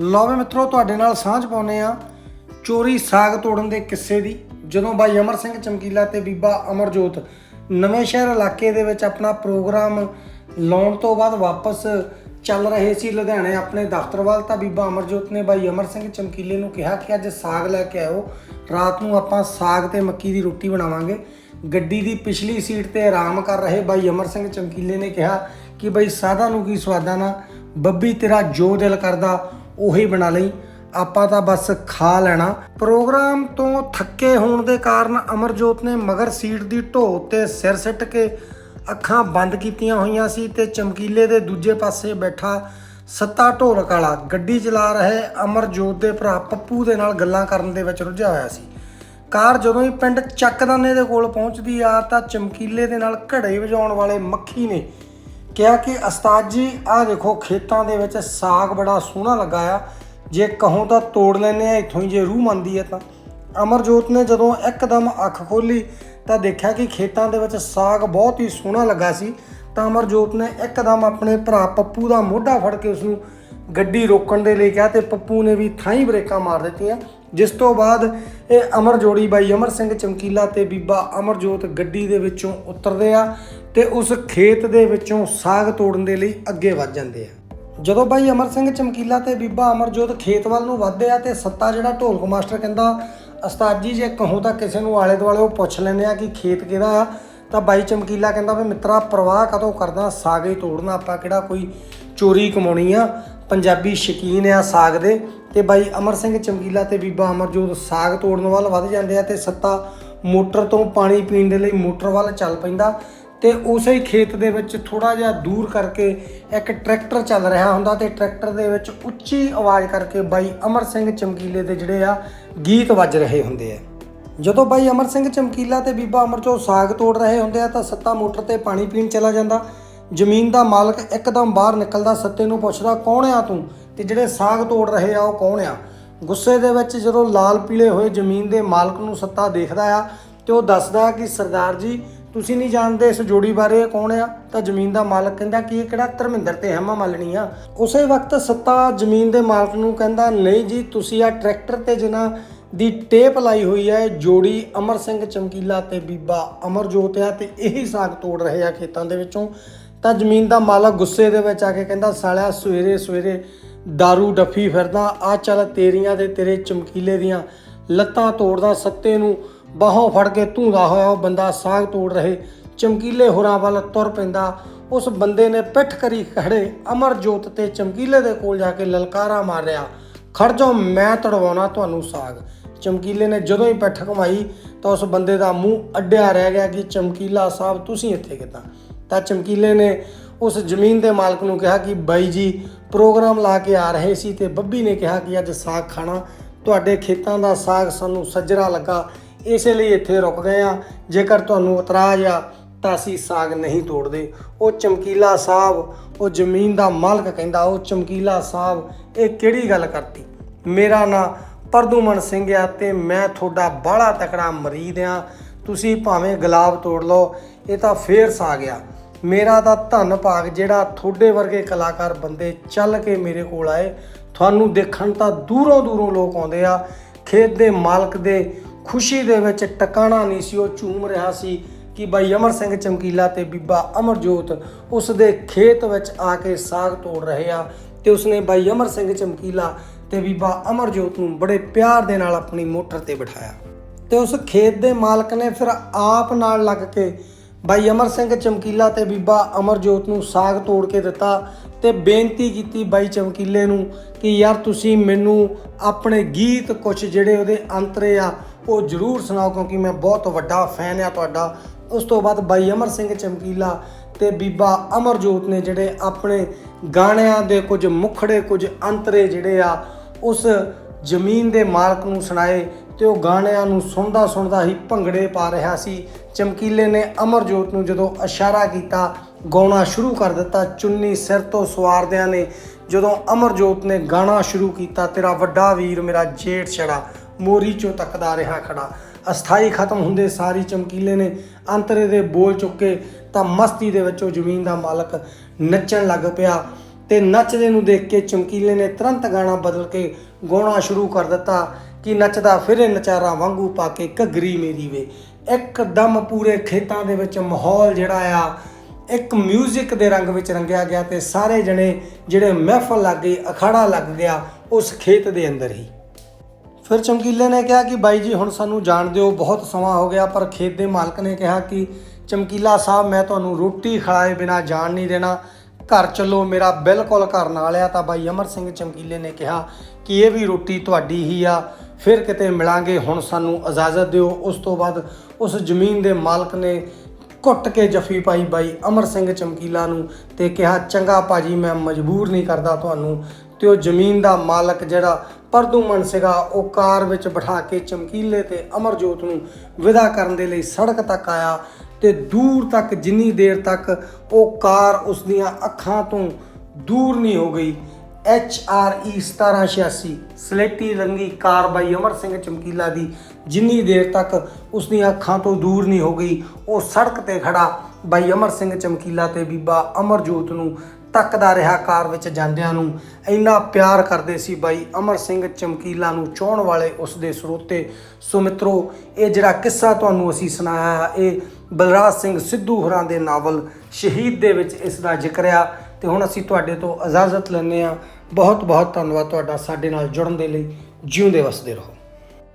ਲਓ ਵੀ ਮਿੱਤਰੋ, ਤੁਹਾਡੇ ਨਾਲ ਸਾਂਝ ਪਾਉਨੇ ਆ ਚੋਰੀ ਸਾਗ ਤੋੜਨ ਦੇ ਕਿੱਸੇ ਦੀ। ਜਦੋਂ ਬਾਈ ਅਮਰ ਸਿੰਘ ਚਮਕੀਲਾ ਤੇ ਬੀਬਾ ਅਮਰਜੋਤ ਨਵੇਂ ਸ਼ਹਿਰ ਇਲਾਕੇ ਦੇ ਵਿੱਚ ਆਪਣਾ ਪ੍ਰੋਗਰਾਮ ਲਾਉਣ ਤੋਂ ਬਾਅਦ ਵਾਪਸ ਚੱਲ ਰਹੇ ਸੀ ਲੁਧਿਆਣੇ ਆਪਣੇ ਦਫ਼ਤਰ ਵੱਲ, ਤਾਂ ਬੀਬਾ ਅਮਰਜੋਤ ਨੇ ਬਾਈ ਅਮਰ ਸਿੰਘ ਚਮਕੀਲੇ ਨੂੰ ਕਿਹਾ ਕਿ ਅੱਜ ਸਾਗ ਲੈ ਕੇ ਆਓ ਰਾਤ ਨੂੰ ਆਪਾਂ ਸਾਗ ਤੇ ਮੱਕੀ ਦੀ ਰੋਟੀ ਬਣਾਵਾਂਗੇ। ਗੱਡੀ ਦੀ ਪਿਛਲੀ ਸੀਟ ਤੇ ਆਰਾਮ ਕਰ ਰਹੇ ਬਾਈ ਅਮਰ ਸਿੰਘ ਚਮਕੀਲੇ ਨੇ ਕਿਹਾ ਕਿ ਬਈ ਸਾਦਾ ਨੂੰ ਕੀ ਸਵਾਦਾ ਨਾ, ਬੱਬੀ ਤੇਰਾ ਜੋ ਦਿਲ ਕਰਦਾ ਉਹੀ ਬਣਾ ਲਈ। ਆਪਾਂ ਤਾਂ ਬਸ ਖਾ ਲੈਣਾ। ਪ੍ਰੋਗਰਾਮ ਤੋਂ ਥੱਕੇ ਹੋਣ ਦੇ ਕਾਰਨ ਅਮਰਜੋਤ ਨੇ ਮਗਰ ਸੀਟ ਦੀ ਢੋ ਉੱਤੇ ਸਿਰ ਸਿੱਟ ਕੇ ਅੱਖਾਂ ਬੰਦ ਕੀਤੀਆਂ ਹੋਈਆਂ ਸੀ ਤੇ ਚਮਕੀਲੇ ਦੇ ਦੂਜੇ ਪਾਸੇ ਬੈਠਾ ਸੱਤਾ ਢੋਲਕ ਵਾਲਾ ਗੱਡੀ ਚਲਾ ਰਹੇ ਅਮਰਜੋਤ ਦੇ ਭਰਾ ਪੱਪੂ ਦੇ ਨਾਲ ਗੱਲਾਂ ਕਰਨ ਦੇ ਵਿੱਚ ਰੁੱਝਿਆ ਹੋਇਆ ਸੀ। ਕਾਰ ਜਦੋਂ ਹੀ ਪਿੰਡ ਚੱਕਦਾਨੇ ਦੇ ਕੋਲ ਪਹੁੰਚਦੀ ਆ ਤਾਂ ਚਮਕੀਲੇ ਦੇ ਨਾਲ ਘੜੇ ਵਜਾਉਣ ਵਾਲੇ ਮੱਖੀ ਨੇ ਕਿਹਾ ਕਿ ਉਸਤਾਦ ਜੀ, ਆਹ ਦੇਖੋ ਖੇਤਾਂ ਦੇ ਵਿੱਚ ਸਾਗ ਬੜਾ ਸੋਹਣਾ ਲੱਗਾ ਆ। ਜੇ ਕਹੋ ਤਾਂ ਤੋੜ ਲੈਨੇ ਆ, ਇੱਥੋਂ ਹੀ ਜੇ ਰੂਹ ਮੰਦੀ ਹੈ ਤਾਂ। ਅਮਰਜੋਤ ਨੇ ਜਦੋਂ ਇੱਕਦਮ ਅੱਖ ਖੋਲੀ ਤਾਂ ਦੇਖਿਆ ਕਿ ਖੇਤਾਂ ਦੇ ਵਿੱਚ ਸਾਗ ਬਹੁਤ ਹੀ ਸੋਹਣਾ ਲੱਗਾ ਸੀ। ਤਾਂ ਅਮਰਜੋਤ ਨੇ ਇੱਕਦਮ ਆਪਣੇ ਭਰਾ ਪੱਪੂ ਦਾ ਮੋਢਾ ਫੜ ਕੇ ਉਸ ਨੂੰ ਗੱਡੀ ਰੋਕਣ ਦੇ ਲਈ ਕਿਹਾ ਤੇ ਪੱਪੂ ਨੇ ਵੀ ਥਾਈ ਬ੍ਰੇਕਾਂ ਮਾਰ ਦਿੱਤੀਆਂ। ਜਿਸ ਤੋਂ ਬਾਅਦ ਇਹ ਅਮਰ ਜੋੜੀ ਬਾਈ ਅਮਰ ਸਿੰਘ ਚਮਕੀਲਾ ਤੇ ਬੀਬਾ ਅਮਰਜੋਤ ਗੱਡੀ ਦੇ ਵਿੱਚੋਂ ਉਤਰਦੇ ਆ ਤੇ ਉਸ ਖੇਤ ਦੇ ਵਿੱਚੋਂ ਸਾਗ ਤੋੜਨ ਦੇ ਲਈ ਅੱਗੇ ਵੱਧ ਜਾਂਦੇ ਆ। ਜਦੋਂ ਬਾਈ ਅਮਰ ਸਿੰਘ ਚਮਕੀਲਾ ਤੇ ਬੀਬਾ ਅਮਰਜੋਤ ਖੇਤ ਵੱਲ ਨੂੰ ਵੱਧਦੇ ਆ ਤੇ ਸੱਤਾ ਜਿਹੜਾ ਢੋਲਕ ਮਾਸਟਰ ਕਹਿੰਦਾ, ਉਸਤਾਦ ਜੀ, ਜੇ ਕਹੋ ਤਾਂ ਕਿਸੇ ਨੂੰ ਆਲੇ ਦੁਆਲੇ ਉਹ ਪੁੱਛ ਲੈਂਦੇ ਆ ਕਿ ਖੇਤ ਕਿਹਦਾ ਆ? ਤਾਂ ਬਾਈ ਚਮਕੀਲਾ ਕਹਿੰਦਾ, ਵੀ ਮਿੱਤਰਾ, ਪ੍ਰਵਾਹ ਕਦੋਂ ਕਰਦਾ? ਸਾਗ ਹੀ ਤੋੜਨਾ, ਆਪਾਂ ਕਿਹੜਾ ਕੋਈ ਚੋਰੀ ਕਮਾਉਣੀ ਆ, ਪੰਜਾਬੀ ਸ਼ਕੀਨ ਆ ਸਾਗ ਦੇ। ਤੇ ਬਾਈ ਅਮਰ ਸਿੰਘ ਚਮਕੀਲਾ ਤੇ ਬੀਬਾ ਅਮਰਜੋਤ ਸਾਗ ਤੋੜਨ ਵੱਲ ਵੱਧ ਜਾਂਦੇ ਆ ਤੇ ਸੱਤਾ ਮੋਟਰ ਤੋਂ ਪਾਣੀ ਪੀਣ ਦੇ ਲਈ ਮੋਟਰ ਵੱਲ ਚੱਲ ਪੈਂਦਾ। ਤੇ ਉਸੇ ਹੀ ਖੇਤ ਦੇ ਵਿੱਚ ਥੋੜਾ ਜਿਹਾ ਦੂਰ ਕਰਕੇ ਇੱਕ ਟਰੈਕਟਰ ਚੱਲ ਰਿਹਾ ਹੁੰਦਾ ਤੇ ਟਰੈਕਟਰ ਦੇ ਵਿੱਚ ਉੱਚੀ ਆਵਾਜ਼ ਕਰਕੇ ਬਾਈ ਅਮਰ ਸਿੰਘ ਚਮਕੀਲੇ ਦੇ ਜਿਹੜੇ ਆ ਗੀਤ ਵੱਜ ਰਹੇ ਹੁੰਦੇ ਆ। ਜਦੋਂ ਬਾਈ ਅਮਰ ਸਿੰਘ ਚਮਕੀਲਾ ਤੇ ਬੀਬਾ ਅਮਰਜੋਤ ਸਾਗ ਤੋੜ ਰਹੇ ਹੁੰਦੇ ਆ ਤਾਂ ਸੱਤਾ ਮੋਟਰ ਤੇ ਪਾਣੀ ਪੀਣ ਚਲਾ ਜਾਂਦਾ। ਜ਼ਮੀਨ ਦਾ ਮਾਲਕ ਇੱਕਦਮ ਬਾਹਰ ਨਿਕਲਦਾ ਸੱਤੇ ਨੂੰ ਪੁੱਛਦਾ, ਕੌਣ ਆ ਤੂੰ? ਤੇ ਜਿਹੜੇ ਸਾਗ ਤੋੜ ਰਹੇ ਆ, ਉਹ ਕੌਣ ਆ? ਗੁੱਸੇ ਦੇ ਵਿੱਚ ਜਦੋਂ ਲਾਲ ਪੀਲੇ ਹੋਏ ਜ਼ਮੀਨ ਦੇ ਮਾਲਕ ਨੂੰ ਸੱਤਾ ਦੇਖਦਾ ਆ, ਤੇ ਉਹ ਦੱਸਦਾ ਕਿ, ਸਰਦਾਰ ਜੀ, ਤੁਸੀਂ ਨਹੀਂ ਜਾਣਦੇ ਇਸ ਜੋੜੀ ਬਾਰੇ ਕੌਣ ਆ? ਤਾਂ ਜ਼ਮੀਨ ਦਾ ਮਾਲਕ ਕਹਿੰਦਾ ਕਿ ਇਹ ਕਿਹੜਾ ਧਰਮਿੰਦਰ ਤੇ ਹੈਮਾ ਮਾਲਣੀ ਆ। ਉਸੇ ਵਕਤ ਸੱਤਾ ਜ਼ਮੀਨ ਦੇ ਮਾਲਕ ਨੂੰ ਕਹਿੰਦਾ, ਨਹੀਂ ਜੀ, ਤੁਸੀਂ ਆ ਟਰੈਕਟਰ ਤੇ ਜਿਨ੍ਹਾਂ ਦੀ ਟੇਪ ਲਾਈ ਹੋਈ ਹੈ ਜੋੜੀ ਅਮਰ ਸਿੰਘ ਚਮਕੀਲਾ ਤੇ ਬੀਬਾ ਅਮਰਜੋਤ ਆ, ਤੇ ਇਹੀ ਸਾਗ ਤੋੜ ਰਹੇ ਆ ਖੇਤਾਂ ਦੇ ਵਿੱਚੋਂ। ਤਾਂ ਜ਼ਮੀਨ ਦਾ ਮਾਲਕ ਗੁੱਸੇ ਦੇ ਵਿੱਚ ਆ ਕੇ ਕਹਿੰਦਾ, ਸਾਲਿਆ, ਸਵੇਰੇ ਸਵੇਰੇ दारू ਡੱਫੀ ਫਿਰਦਾ, ਆ ਚੱਲ ਤੇਰੀਆਂ ਤੇ ਤੇਰੇ ਚਮਕੀਲੇ ਦੀਆਂ ਲੱਤਾਂ ਤੋੜਦਾ, ਸੱਤੇ ਨੂੰ ਬਾਹੋਂ ਫੜ ਕੇ ਧੂੰਦਾ ਹੋਇਆ ਉਹ ਬੰਦਾ ਸਾਗ ਤੋੜ ਰਹੇ, ਚਮਕੀਲੇ ਹੋਰਾਂ ਵੱਲ ਤੁਰ ਪੈਂਦਾ। ਉਸ ਬੰਦੇ ਨੇ ਪਿੱਠ ਕਰੀ ਖੜੇ ਅਮਰਜੋਤ ਤੇ ਚਮਕੀਲੇ ਦੇ ਕੋਲ ਜਾ ਕੇ ਲਲਕਾਰਾ ਮਾਰਿਆ। ਖੜ ਜਾਓ, ਮੈਂ ਤੜਵਾਉਣਾ ਤੁਹਾਨੂੰ ਸਾਗ। ਚਮਕੀਲੇ ਨੇ ਜਦੋਂ ਹੀ ਪਿੱਠ ਘਮਾਈ ਤਾਂ ਉਸ ਬੰਦੇ ਦਾ ਮੂੰਹ ਅੱਡਿਆ ਰਹਿ ਗਿਆ ਕਿ, ਚਮਕੀਲਾ ਸਾਹਿਬ, ਤੁਸੀਂ ਇੱਥੇ ਕਿੱਦਾਂ? ਤਾਂ ਚਮਕੀਲੇ ਨੇ ਉਸ ਜ਼ਮੀਨ ਦੇ ਮਾਲਕ ਨੂੰ ਕਿਹਾ ਕਿ ਬਾਈ ਜੀ, ਪ੍ਰੋਗਰਾਮ ਲਾ ਕੇ ਆ ਰਹੇ ਸੀ ਤੇ ਬੱਬੀ ਨੇ ਕਿਹਾ ਕਿ ਅੱਜ ਸਾਗ ਖਾਣਾ, ਤੁਹਾਡੇ ਖੇਤਾਂ ਦਾ ਸਾਗ ਸਾਨੂੰ ਸੱਜਰਾ ਲੱਗਾ, ਇਸੇ ਲਈ ਇੱਥੇ ਰੁਕ ਗਏ ਆ ਜੇਕਰ ਤੁਹਾਨੂੰ ਇਤਰਾਜ਼ ਆ, ਤਾਂ ਅਸੀਂ ਸਾਗ ਨਹੀਂ ਤੋੜਦੇ। ਉਹ ਚਮਕੀਲਾ ਸਾਹਿਬ, ਉਹ ਜ਼ਮੀਨ ਦਾ ਮਾਲਕ ਕਹਿੰਦਾ, ਉਹ ਚਮਕੀਲਾ ਸਾਹਿਬ, ਇਹ ਕਿਹੜੀ ਗੱਲ ਕਰਤੀ? ਮੇਰਾ ਨਾਂ ਪਰਦੂਮਨ ਸਿੰਘ ਆ ਤੇ ਮੈਂ ਤੁਹਾਡਾ ਬਾਹਲਾ ਤਕੜਾ ਮਰੀਦ ਆ। ਤੁਸੀਂ ਭਾਵੇਂ ਗੁਲਾਬ ਤੋੜ ਲਓ, ਇਹ ਤਾਂ ਫੇਰ ਸਾਗ ਆ। ਮੇਰਾ ਤਾਂ ਧੰਨ ਭਾਗ ਜਿਹੜਾ ਤੁਹਾਡੇ ਵਰਗੇ ਕਲਾਕਾਰ ਬੰਦੇ ਚੱਲ ਕੇ ਮੇਰੇ ਕੋਲ ਆਏ। ਤੁਹਾਨੂੰ ਦੇਖਣ ਤਾਂ ਦੂਰੋਂ ਦੂਰੋਂ ਲੋਕ ਆਉਂਦੇ ਆ। ਖੇਤ ਦੇ ਮਾਲਕ ਦੇ ਖੁਸ਼ੀ ਦੇ ਵਿੱਚ ਟਿਕਾਣਾ ਨਹੀਂ ਸੀ, ਉਹ ਝੂਮ ਰਿਹਾ ਸੀ ਕਿ ਬਾਈ ਅਮਰ ਸਿੰਘ ਚਮਕੀਲਾ ਤੇ ਬੀਬਾ ਅਮਰਜੋਤ ਉਸ ਦੇ ਖੇਤ ਵਿੱਚ ਆ ਕੇ ਸਾਗ ਤੋੜ ਰਹੇ ਆ ਤੇ ਉਸਨੇ ਬਾਈ ਅਮਰ ਸਿੰਘ ਚਮਕੀਲਾ ਤੇ ਬੀਬਾ ਅਮਰਜੋਤ ਨੂੰ ਬੜੇ ਪਿਆਰ ਦੇ ਨਾਲ ਆਪਣੀ ਮੋਟਰ ਤੇ ਬਿਠਾਇਆ। ਤੇ ਉਸ ਖੇਤ ਦੇ ਮਾਲਕ ਨੇ ਫਿਰ ਆਪ ਨਾਲ ਲੱਗ ਕੇ ਬਾਈ ਅਮਰ ਸਿੰਘ ਚਮਕੀਲਾ ਤੇ ਬੀਬਾ ਅਮਰਜੋਤ ਨੂੰ ਸਾਗ ਤੋੜ ਕੇ ਦਿੱਤਾ ਤੇ ਬੇਨਤੀ ਕੀਤੀ ਬਾਈ ਚਮਕੀਲੇ ਨੂੰ ਕਿ ਯਾਰ ਤੁਸੀਂ ਮੈਨੂੰ ਆਪਣੇ ਗੀਤ ਕੁਝ ਜਿਹੜੇ ਉਹਦੇ ਅੰਤਰੇ ਆ, ਉਹ ਜ਼ਰੂਰ ਸੁਣਾਓ ਕਿਉਂਕਿ ਮੈਂ ਬਹੁਤ ਵੱਡਾ ਫੈਨ ਆ ਤੁਹਾਡਾ। ਉਸ ਤੋਂ ਬਾਅਦ ਬਾਈ ਅਮਰ ਸਿੰਘ ਚਮਕੀਲਾ ਤੇ ਬੀਬਾ ਅਮਰਜੋਤ ਨੇ ਜਿਹੜੇ ਆਪਣੇ ਗਾਣਿਆਂ ਦੇ ਕੁਝ ਮੁਖੜੇ, ਕੁਝ ਅੰਤਰੇ ਜਿਹੜੇ ਆ, ਉਸ ਜ਼ਮੀਨ ਦੇ ਮਾਲਕ ਨੂੰ ਸੁਣਾਏ। ਤੇ ਉਹ ਗਾਣਿਆਂ ਨੂੰ ਸੁਣਦਾ ਸੁਣਦਾ ਹੀ ਭੰਗੜੇ ਪਾ ਰਿਹਾ ਸੀ। ਚਮਕੀਲੇ ਨੇ ਅਮਰਜੋਤ ਨੂੰ ਜਦੋਂ ਇਸ਼ਾਰਾ ਕੀਤਾ, ਗਾਉਣਾ ਸ਼ੁਰੂ ਕਰ ਦਿੱਤਾ, ਚੁੰਨੀ ਸਿਰ ਤੋਂ ਸਵਾਰਦਿਆਂ ਨੇ। ਜਦੋਂ ਅਮਰਜੋਤ ਨੇ ਗਾਣਾ ਸ਼ੁਰੂ ਕੀਤਾ, ਤੇਰਾ ਵੱਡਾ ਵੀਰ ਮੇਰਾ ਜੇਠ ਛੜਾ, ਮੋਰੀ ਚੋਂ ਤੱਕਦਾ ਰਿਹਾ ਖੜਾ। ਅਸਥਾਈ ਖਤਮ ਹੁੰਦੇ ਸਾਰੀ ਚਮਕੀਲੇ ਨੇ ਅੰਤਰੇ ਦੇ ਬੋਲ ਚੁੱਕੇ ਤਾਂ ਮਸਤੀ ਦੇ ਵਿੱਚੋਂ ਜ਼ਮੀਨ ਦਾ ਮਾਲਕ ਨੱਚਣ ਲੱਗ ਪਿਆ ਤੇ ਨੱਚਦੇ ਨੂੰ ਦੇਖ ਕੇ ਚਮਕੀਲੇ ਨੇ ਤੁਰੰਤ ਗਾਣਾ ਬਦਲ ਕੇ ਗਾਉਣਾ ਸ਼ੁਰੂ ਕਰ ਦਿੱਤਾ। ਕਿ ਨੱਚਦਾ ਫਿਰੇ ਨਚਾਰਾ ਵਾਂਗੂ ਪਾ ਕੇ ਘੱਗਰੀ ਮੇਰੀ ਵੇ। ਇੱਕਦਮ ਪੂਰੇ ਖੇਤਾਂ ਦੇ ਵਿੱਚ ਮਾਹੌਲ ਜਿਹੜਾ ਆ, ਇੱਕ 뮤직 ਦੇ ਰੰਗ ਵਿੱਚ ਰੰਗਿਆ ਗਿਆ ਤੇ ਸਾਰੇ ਜਣੇ ਜਿਹੜੇ ਮਹਿਫਲ ਲੱਗ ਗਈ ਅਖਾੜਾ ਲੱਗ ਗਿਆ ਉਸ ਖੇਤ ਦੇ ਅੰਦਰ ਹੀ। ਫਿਰ ਚਮਕੀਲੇ ਨੇ ਕਿਹਾ ਕਿ ਬਾਈ ਜੀ, ਹੁਣ ਸਾਨੂੰ ਜਾਣ ਦਿਓ, ਬਹੁਤ ਸਮਾਂ ਹੋ ਗਿਆ, ਪਰ ਖੇਤ ਦੇ ਮਾਲਕ ਨੇ ਕਿਹਾ ਕਿ ਚਮਕੀਲਾ ਸਾਹਿਬ, ਮੈਂ ਤੁਹਾਨੂੰ ਰੋਟੀ ਖਾਏ ਬਿਨਾ ਜਾਣ ਨਹੀਂ ਦੇਣਾ। ਘਰ ਚੱਲੋ, ਮੇਰਾ ਬਿਲਕੁਲ ਘਰ ਨਾਲ ਆ। ਤਾਂ ਬਾਈ ਅਮਰ ਸਿੰਘ ਚਮਕੀਲੇ ਨੇ ਕਿਹਾ ਕਿ ਇਹ ਵੀ ਰੋਟੀ ਤੁਹਾਡੀ ਹੀ ਆ। ਫਿਰ ਕਿਤੇ ਮਿਲਾਂਗੇ, ਹੁਣ ਸਾਨੂੰ ਇਜਾਜ਼ਤ ਦਿਓ। ਉਸ ਤੋਂ ਬਾਅਦ ਉਸ ਜ਼ਮੀਨ ਦੇ ਮਾਲਕ ਨੇ ਕੁੱਟ ਕੇ ਜਫੀ ਪਾਈ ਬਾਈ ਅਮਰ ਸਿੰਘ ਚਮਕੀਲਾ ਨੂੰ ਤੇ ਕਿਹਾ, ਚੰਗਾ ਭਾਜੀ, ਮੈਂ ਮਜਬੂਰ ਨਹੀਂ ਕਰਦਾ ਤੁਹਾਨੂੰ। ਤੇ ਉਹ ਜ਼ਮੀਨ ਦਾ ਮਾਲਕ ਜਿਹੜਾ ਪਰਦੂਮਨ ਸੀਗਾ, ਉਹ ਕਾਰ ਵਿੱਚ ਬਿਠਾ ਕੇ ਚਮਕੀਲੇ ਤੇ ਅਮਰਜੋਤ ਨੂੰ ਵਿਦਾ ਕਰਨ ਦੇ ਲਈ ਸੜਕ ਤੱਕ ਆਇਆ ਤੇ ਦੂਰ ਤੱਕ, ਜਿੰਨੀ ਦੇਰ ਤੱਕ ਉਹ ਕਾਰ ਉਸ ਦੀਆਂ ਅੱਖਾਂ ਤੋਂ ਦੂਰ ਨਹੀਂ ਹੋ ਗਈ ਐਚ ਆਰ ਈ 1786 ਸਲੇਟੀ ਰੰਗੀ ਕਾਰ ਬਾਈ ਅਮਰ ਸਿੰਘ ਚਮਕੀਲਾ ਦੀ। ਜਿੰਨੀ ਦੇਰ ਤੱਕ ਉਸ ਦੀਆਂ ਅੱਖਾਂ ਤੋਂ ਦੂਰ ਨਹੀਂ ਹੋ ਗਈ, ਉਹ ਸੜਕ ਤੇ ਖੜਾ ਬਾਈ ਅਮਰ ਸਿੰਘ ਚਮਕੀਲਾ ਤੇ ਬੀਬਾ ਅਮਰਜੋਤ ਨੂੰ ਤੱਕਦਾ ਰਿਹਾ ਕਾਰ ਵਿੱਚ ਜਾਂਦਿਆਂ ਨੂੰ। ਇੰਨਾ ਪਿਆਰ ਕਰਦੇ ਸੀ ਬਾਈ ਅਮਰ ਸਿੰਘ ਚਮਕੀਲਾ ਨੂੰ ਚਾਹਣ ਵਾਲੇ ਉਸ ਦੇ ਸਰੋਤੇ। ਸੋ ਮਿੱਤਰੋ, ਇਹ ਜਿਹੜਾ ਕਿੱਸਾ ਤੁਹਾਨੂੰ ਅਸੀਂ ਸੁਣਾਇਆ, ਇਹ ਬਲਰਾਜ ਸਿੰਘ ਸਿੱਧੂ ਹੋਰਾਂ ਦੇ ਨਾਵਲ ਸ਼ਹੀਦ ਦੇ ਵਿੱਚ ਇਸ ਦਾ ਜ਼ਿਕਰ ਆ। ਤੇ ਹੁਣ ਅਸੀਂ ਤੁਹਾਡੇ ਤੋਂ ਇਜਾਜ਼ਤ ਲੈਂਦੇ ਹਾਂ। ਬਹੁਤ ਬਹੁਤ ਧੰਨਵਾਦ ਤੁਹਾਡਾ ਸਾਡੇ ਨਾਲ ਜੁੜਨ ਦੇ ਲਈ। ਜਿਉਂਦੇ ਵਸਦੇ ਰਹੋ।